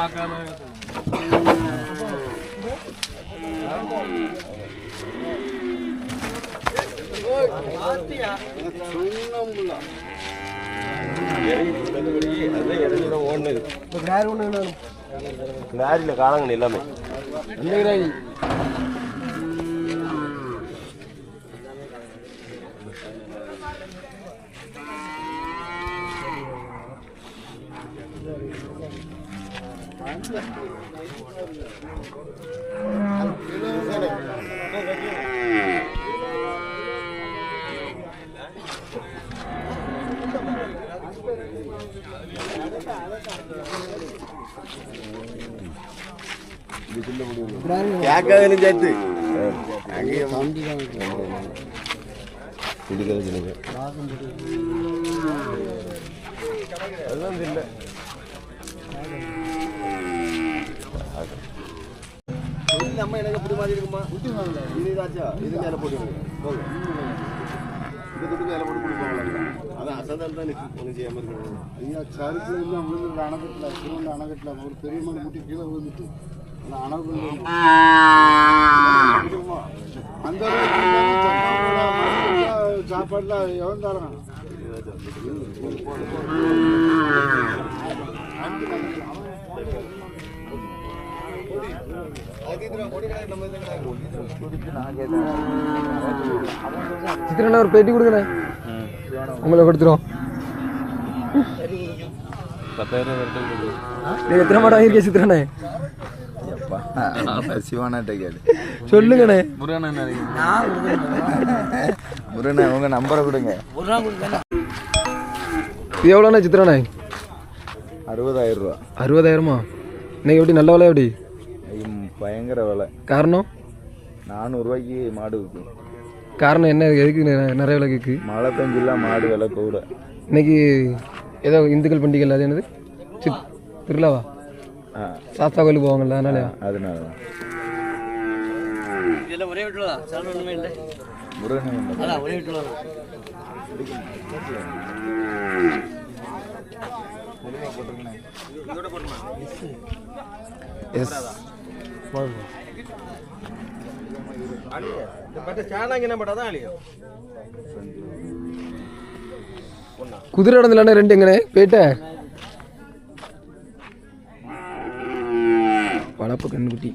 பார்க்காம. லாரியில் காணங்க எல்லாமே. கேட்காதுன்னு சேர்த்து நம்ம எனக்கு புது மாதிரி இருக்குமா இது இது மேலே போட்டு போங்க இது துட்டு மேலே போட்டு கொடுப்பாங்களா அதான் அசந்தால் தான் ஒன்றும் இருக்கணும் ஐயா அணைக்கட்டில் அணைக்கட்டில் ஒரு பெரிய மணி முட்டி கீழே விழுந்துட்டு. அந்த அணை அந்த அளவுக்கு இருந்தாலும் சத்தானோட மருந்து சாப்பாடுல எவன் தரான் சித்திரண்ணா ஒரு பேட்டி கொடுங்கண்ணே. உங்களை கொடுத்துரும் நீங்க எத்தனை மாடம் வாங்கியிருக்கீங்க சித்திரண்ணே? சிவானாட்ட கேளு. சொல்லுங்கண்ணே. முருகண்ணா உங்க நம்பரை கொடுங்க. இது எவ்வளோண்ணே சித்திரண்ணே? அறுபதாயிரம் ரூபா. அறுபதாயிரமா? இன்னைக்கு எப்படி நல்ல விலை எப்படி? பயங்கர விலை. காரணம்? நானூறுரூவாய்க்கு மாடு விற்கும். காரணம் என்ன எதுக்கு நிறைய விலை கேக்கு? மழை பெஞ்செல்லாம் மாடு விலை கூட இன்னைக்கு ஏதோ இந்துக்கள் பண்டிகை அது என்னது? திருவிழாவா? ஆ. சாஸ்தா கோயிலுக்கு போவாங்கல்ல அதனாலயா? அதனால தான் இதெல்லாம் ஒரே வீட்டுல தான். சார் ஒண்ணுமே இல்லை. அதான் ஒரே வீட்டுல தான். எஸ். குதிரை இடத்துல ரெண்டு எங்கண்ணே பேட்ட? வளர்ப்பு கண்ணுக்குட்டி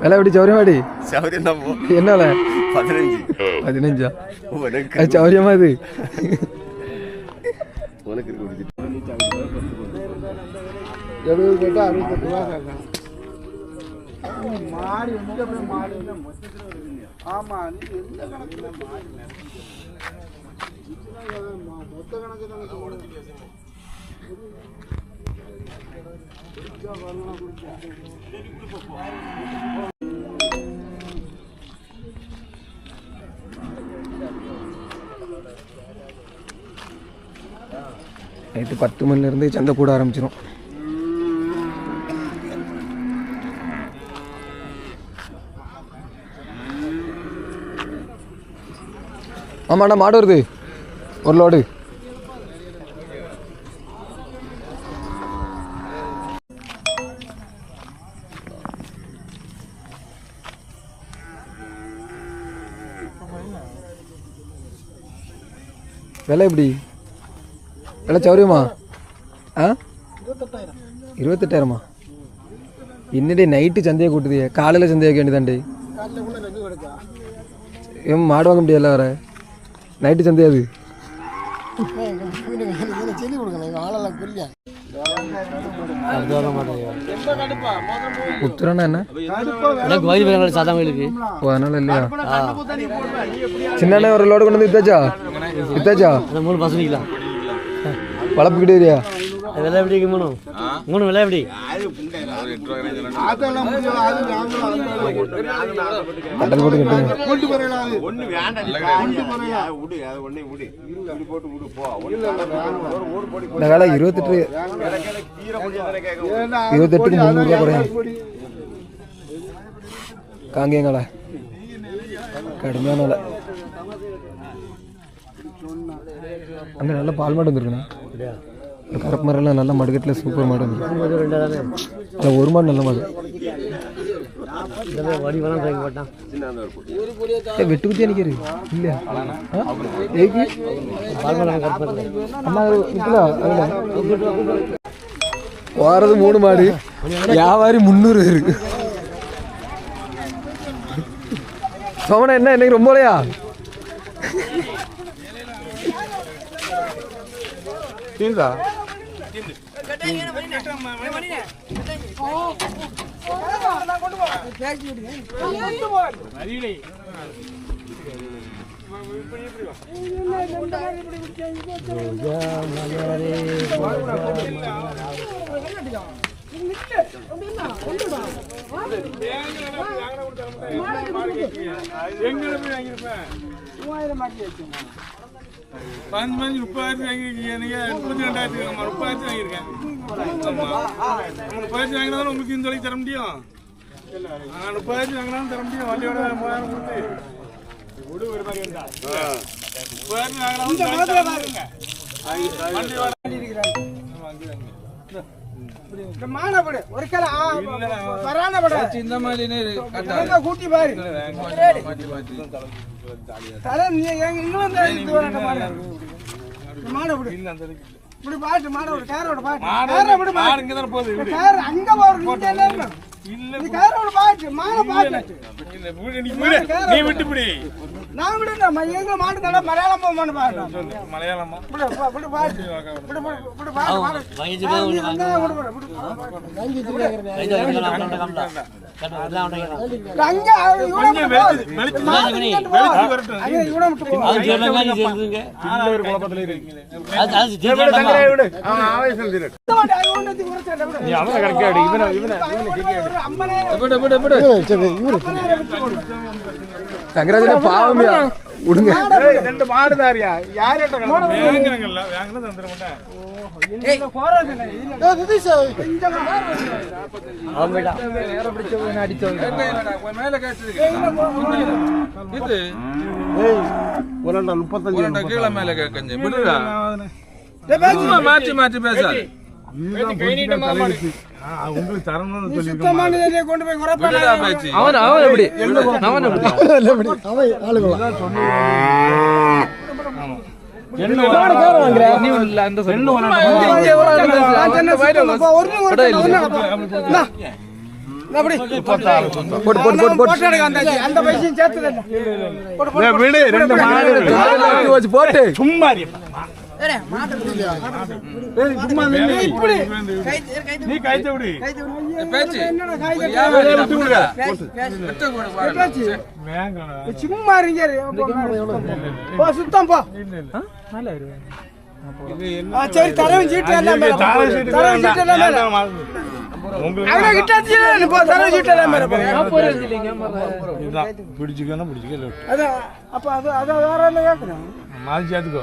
விலை எப்படி சௌரியமாடி சௌரியம் தான் போ என்ன விலை பதினஞ்சு பதினஞ்சா உனக்கு அது சௌரியமா இது உனக்கு கொடுத்துட்டு எழுபது கேட்டால் அறுபத்தெட்டு ரூபா கேட்கணும் மாடி வந்து அப்படியே மாடி வந்து மொத்தத்தில் இருக்குங்க ஆமாம் நீ எந்த கணக்கில் மாடி மொத்த கணக்கு தானே சொல்லுங்க குடிச்சா வரலாம் குடிச்சா நைட்டு பத்து மணிலேருந்து சந்தை கூட ஆரம்பிச்சிடும் ஆமாண்ணா மாடு வருது. ஒரு லோடு விலை எப்படி? விலை சௌரியமா ஆ? இருபத்தெட்டாயிரமா? இன்னடே நைட்டு சந்தையை கூட்டுதியே காலையில் சந்தையை வைக்க வேண்டியதாண்டே ஏன் மாடு வாங்க முடியல வர நைட்டு சந்தை புரிய உத்தரனா என்ன? எனக்கு கோயில் பேர் சாதா கோயிலுக்கு ஓ அதனால இல்லையா? சின்ன ஒரு லோடு கொண்டு வந்து வித்தாச்சா? வித்தாச்சா? மூணு பசங்க வைக்கலாம் வளர்ப்பு கிடையாதியா விலை எப்படி? மூணு மூணு விலை எப்படி கட்டல் போட்டு கட்டுங்க. வேலை இருபத்தெட்டு இருபத்தெட்டுக்கு முந்நூறுரூவா குறையும் கொடி காங்கேயங்களா கடுமையான விலை. அங்கே நல்ல பால் மாடு வந்துருக்குண்ணா. இந்த கருப்பு மரம்லாம் நல்ல மடுக்கட்டில் சூப்பர் மாடு. இல்லை ஒரு மாடு நல்ல மாடு. இந்த மாதிரி வடி வேணாம் தூக்கி போட்டான் ஏ வெட்டு குத்தி நிற்கிறது இல்லையா? அம்மா வாரது மூணு மாடு. வியாபாரி முந்நூறு இருக்கு சோமனா என்ன இன்னைக்கு ரொம்ப இல்லையா? தீருதா மூவாயிரம் மாட்டி தீர்ந்தா பதினஞ்சு பதினஞ்சு முப்பதாயிரத்தி வாங்கிருக்கீங்க நீங்க முப்பத்தி ரெண்டாயிரத்து ஆமா முப்பதாயிரத்தி வாங்கியிருக்கேன் ஆமா முப்பதாயிரத்தி வாங்கினாலும் வாங்கினா தான் உங்களுக்கு இந்த வரைக்கும் தர முடியும் ஆ, வாங்கினாலும் தர முடியும் வண்டியோட மூவாயிரம் கொடுத்து முப்பதாயிரத்தி வாங்கினாலும் தருங்க. வண்டியோட மானப்படு ஒரு கிலோ வரானப்படு இந்த மாதிரி கூட்டி பாரு. தலை நீ எங்க இன்னும் மாடு இப்படி பாட்டு மானப்படு கேரோட பாட்டு. கேரோட மாடு பாட்டு இங்க தானே போகுது விடு. கேர அங்க போற நீ என்ன இல்ல கேரோட பாட்டு மான பாட்டு. விடு, நீ விடு. நீ விட்டு பிடி நான் விடுறேன் எங்க மாட்டு தடவை மலையாளம் பாட்டு பாட்டு பாட்டு பாட்டு விடு, விடு, விடு, விடு. இவனை இவனை இவனை தங்கராஜன பாவமியா விடுங்க ரெண்டு யார் முப்பத்தஞ்சு கீழே மேல கேட்கஞ்சு. விடுடா. சும்மா மாற்றி மாற்றி பேசாது. உங்களுக்கு தரணும்னு சொல்லி சுத்தமானதை கொண்டு போய் பேச்சு அவன் அவன் எப்படி? அவன் எப்படி. இந்தா அப்படி. போட்டு சும்மா. நீ கைத்த விடு? சும்மா இருங்க போ. சுத்தம் போ. ஆ, சரி தரவு சீட்டு எல்லாம். தரவு சீட்டு எல்லாம் அவங்க கிட்ட வச்சுட்டு போ. தரவு சீட்டு எல்லாம் மேல போ. பிடிச்சிக்கணும் பிடிச்சிக்கல அதான் அப்ப அது அதை வேற என்ன கேட்கணும் மாதி சேர்த்துக்கோ.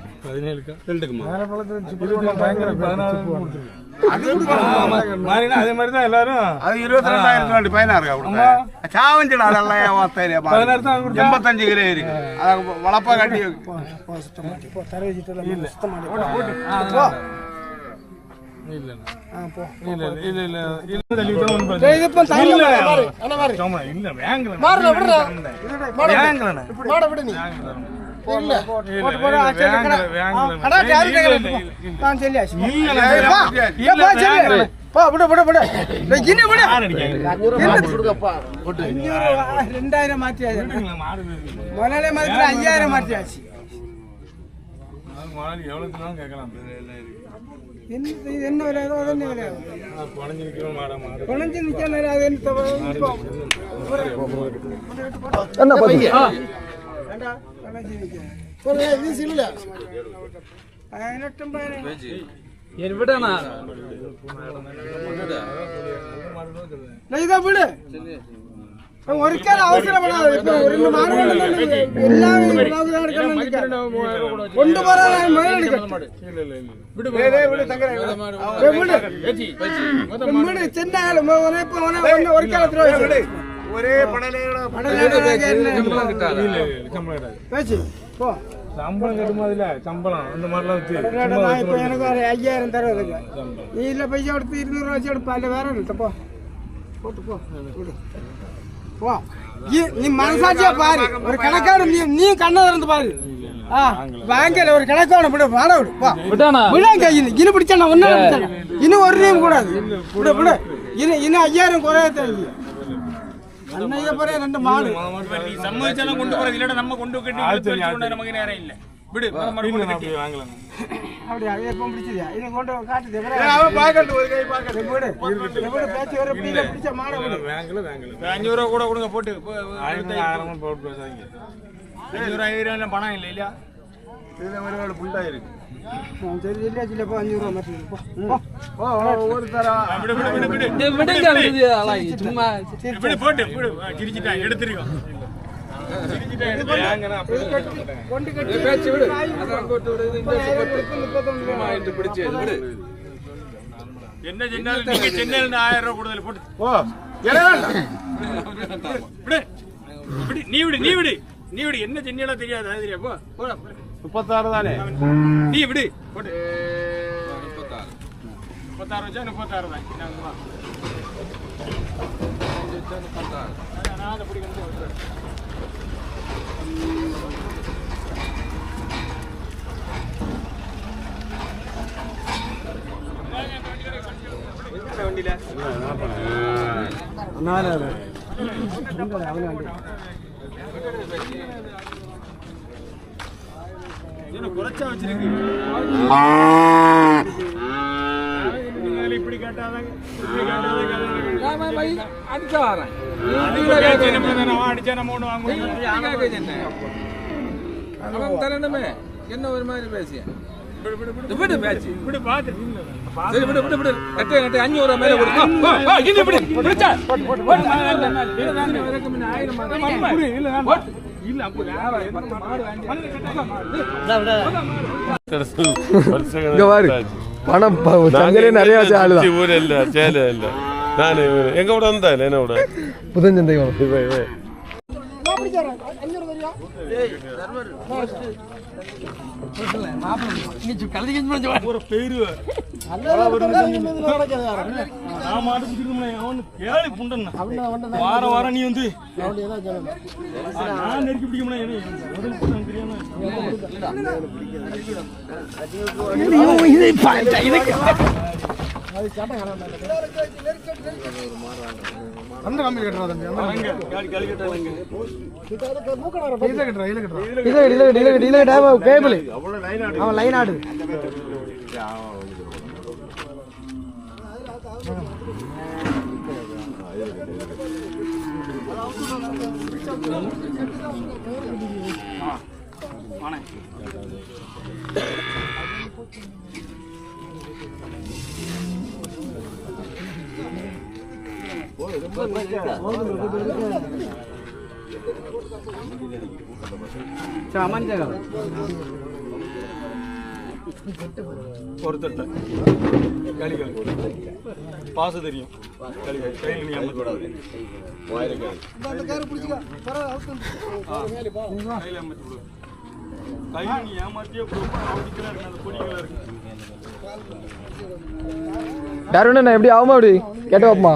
பதினேழுக்கா அதே மாதிரி தான் எல்லாரும். அது இருபத்தி ரெண்டாயிரத்தி ரெண்டு பதினாறு கொடுங்க சாவஞ்சிடா அதெல்லாம் ஏன் வார்த்தையிலே. பதினாறு தான் எண்பத்தஞ்சு கிலோ இருக்கு. அதை வளப்பா கட்டி இல்ல. இல்ல. இல்ல ரெண்டாயிரம் மாத்தியாச்சு. முதலே மாதிரி ஐயாயிரம் மாத்தியாச்சு. என்ன இது? என்ன விலை? ஏதோ அது என்ன விலை? குழஞ்சி அது என்ன தவறு? இப்போ என்ன பாத்து வேண்டா, இது பதினெட்டும் ரெண்டு மாடு எல்லாம் கொண்டு போற எடுக்கணும் ஒரு ஒரே பேச்சு, போ. சம்பளம் கட்டுமாதில்ல சம்பளம் அந்த மாதிரிலாம் வச்சு அடடா, நான் இப்ப எனக்கு ஒரு ஐயாயிரம் தருவதுக்கு நீ இல்ல பைசா எடுத்து இருநூறு ரூபா வச்சு எடுப்பா. இல்ல வேற ஒன்று போ. போட்டு போ. போ. இ- நீ மனசாட்சியா பாரு. ஒரு கணக்காடு நீ நீ கண்ணை திறந்து பாரு. ஆ வாங்கல ஒரு கணக்கான விடு. வாட விடு. விடா கையில் இன்னும் பிடிச்சா நான் ஒன்னும் இன்னும் ஒரு நேம் கூடாது. விடு விடு. இன்னும் இன்னும் ஐயாயிரம் குறைய தேவை போற ரெண்டு மாடு. சம்மதிச்சாலும் கொண்டு போறது இல்லடா நம்ம கொண்டு கட்டி நமக்கு நேரம் இல்ல. விடு வாங்கலாம் அப்படியா எப்போ பிடிச்சதியா இதை கொண்டு காட்டுது அவன் பார்க்கட்டும் ஒரு கை பார்க்கட்டும் விடு விடு பேச்சு வர பிடிச்ச பிடிச்ச மாடை விடு வாங்கல வாங்கல ஒரு அஞ்சு ரூபா கூட கொடுங்க போட்டு போ- ஆயிரம் ஆயிரம் போட்டு பேசாதீங்க. அஞ்சு ரூபா ஆயிரம் எல்லாம் பணம் இல்லை இல்லையா? இதுல ஒரு புல்லா என்ன செஞ்சாலும் நீங்க சென்னையில ஆயிரம் ரூபாய் கூடுதல் போட்டு நீ விடு நீ விடு. நீ விடு என்ன சென்னையில தெரியாது அது தெரியாது போ. முப்பத்தாறு தானே? நீ விடு போட்டு முப்பத்தாறு வச்சா முப்பத்தாறு தான். வா. நான் அதை. வண்டியில என்ன குறைச்சா வச்சிருக்கு இப்படி கேட்டாதான் அடிச்சா வரேன் அடிச்சா நம்ம ஒண்ணு வாங்குவோம் என்ன ஒரு மாதிரி பேசிய விடு பேச்சு இப்படி பாத்து சரி விடு விடு விடு கட்டு அஞ்சூறு மேல கொடு விடு பிடிச்சா பணம் நிறைய வச்ச ஆளுதான் ஊர் இல்ல சேல இல்ல நானு இவரு- எங்க விட வந்தா இல்ல என்ன விட. இவன் இவன் வாரம் வாரம் நீ வந்து. நான் நெருக்கி பிடிக்க முடியும் முதல் புண்டன் தெரியாம அந்த கம்பி கட்டுறா தம்பி அந்த அங்க காலி காலி கட்டாங்க இதை கட்டுறா இதை கட்டுறா இல்ல இல்ல இல்ல இல்ல இல்ல டேம் கேபிள் அவன் லைன் ஆடு. ஒரு தட்டை காலி காலி பாச தெரியும் காலி காலி கையில் நீ அம்ம கூடாது அந்த காரை பிடிச்சிக்க கையில் அம்மத்து விடு கையில் யாரும் நான் எப்படி ஆகுமா அப்படி? கேட்டு பாப்பமா?